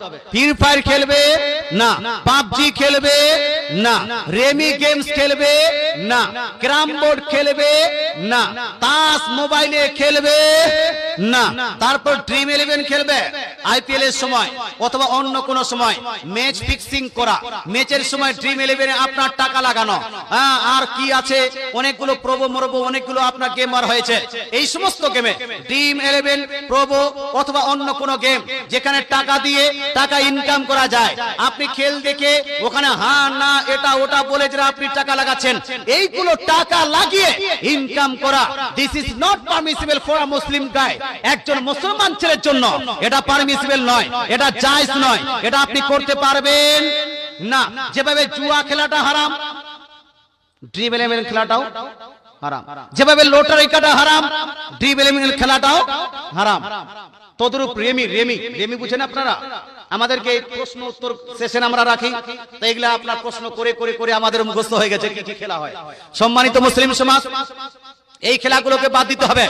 Free fire খেলবে? না। PUBG খেলবে? না। রেমি গেমস খেলবে? না। ক্রাম বোর্ড খেলবে? না। তাস মোবাইলে খেলবে? না। তারপর ড্রিম ইলেভেন খেলবে? আইপিএল এর সময় অথবা অন্য কোন সময় ম্যাচ ফিক্সিং করা, ম্যাচের সময় ড্রিম ইলেভেনে আপনার টাকা লাগানো হ্যাঁ আর কি আছে, অনেকগুলো প্রবো, মরবো, অনেকগুলো আপনার গেমার হয়েছে। এই সমস্ত গেমে ড্রিম ইলেভেন প্রবো অথবা অন্য কোন গেম যেখানে টাকা দিয়ে টাকা ইনকাম করা যায়, আপনি খেল দেখে ওখানে হা না, এটা, ওটা বলে যারা আপনি টাকা লাগাচ্ছেন, এইগুলো টাকা লাগিয়ে ইনকাম করা this is not permissible for a Muslim guy একজন মুসলমান ছেলের জন্য, এটা পারমিসিবল নয়। এটা জায়েজ নয়। এটা আপনি করতে পারবেন না। যেভাবে জুয়া খেলাটা হারাম ড্রিম ইলেভেন খেলাটাও হারাম। যেভাবে লটারি কাটা হারাম ড্রিম ইলেভেন খেলাটাও হারাম। তদরূপ রেমি রেমি রেমি বুঝেন আপনারা? আমাদেরকে প্রশ্ন উত্তর সেশন আমরা রাখি। তো এগুলা আপনার প্রশ্ন করে করে করে আমাদের মুখস্থ হয়ে গেছে কি কি খেলা হয়। সম্মানিত মুসলিম সমাজ, এই খেলাগুলোকে বাদ দিতে হবে।